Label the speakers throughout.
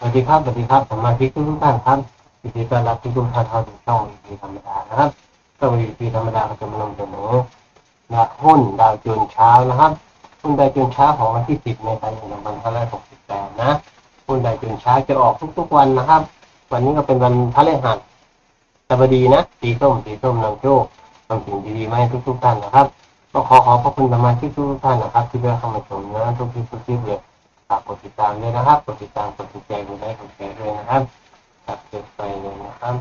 Speaker 1: สวัสดีครับ สวัสดีครับผมมาที่ทุกท่านครับยินดีต้อนรับทุกท่านเข้าสู่ช่องวีธรรมดานะครับช่องวีธรรมดาก็จะมานำเสนอนะหุ้นดาวโจนเช้านะครับ หุ้นดาวโจนเช้าของวันที่ 10เมษายน2568 นะ หุ้นดาวโจนเช้าจะออกทุกๆวันนะครับ วันนี้ก็เป็นวันพฤหัสบดีนะ สีส้ม สีส้มนำโชคทำสิ่งดีๆมาให้ทุกๆท่านนะครับ ก็ขอขอบพระคุณสมาชิกทุกท่านนะครับ ที่ได้เข้ามาชมนะทุกๆทุกๆเลย ฝากกดติดตามด้วยนะครับกดติดตามกดถูกใจกดไลค์กดแชร์ด้วยนะครับตัดเกิดไปเลยนะครับ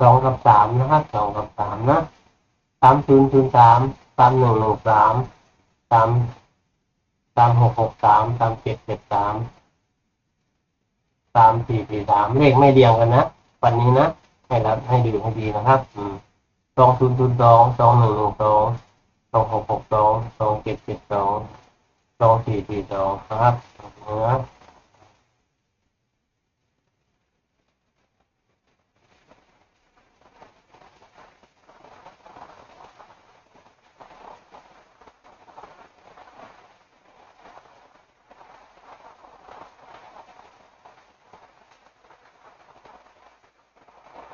Speaker 1: สองกับสามนะครับสองกับสามนะสามศูนย์ศูนย์สามสามหนึ่งหนึ่งสามสามสามหกหกสามสามเจ็ดเจ็ดสามสามสี่สี่สามเลขไม่เรียงกันนะ วันนี้นะ ให้รับให้ดูให้ดีนะครับสองศูนย์ศูนย์สองสองหนึ่งหนึ่งสองสองหกหกสองสองเจ็ดเจ็ดสองสองสี่สี่สองนะครับเนื้อ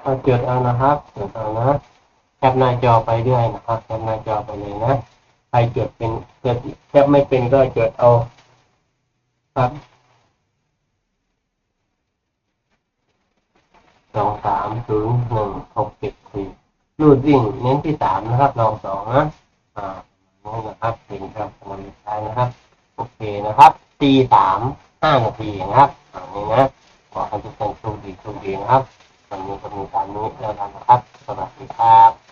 Speaker 1: ก็จดเอานะครับจดเอานะแคปหน้าจอไปด้วยนะครับแคปหน้าจอไปเลยนะใครจดเป็นจดแคปไม่เป็นก็จดเอา ครับสองสามศูนย์หนึ่งหกเจ็ดสี่รูดวิ่งเน้นที่สามนะครับลองสองนะอ่านี่นะครับเป็นครับกำลังใช้นะครับ โอเคนะครับตีสามห้านาทีนะครับอันนี้นะขอให้ทุกท่านโชคดีโชคดีนะครับ วันนี้ก็มีตามนี้แล้วนะครับ สวัสดีครับ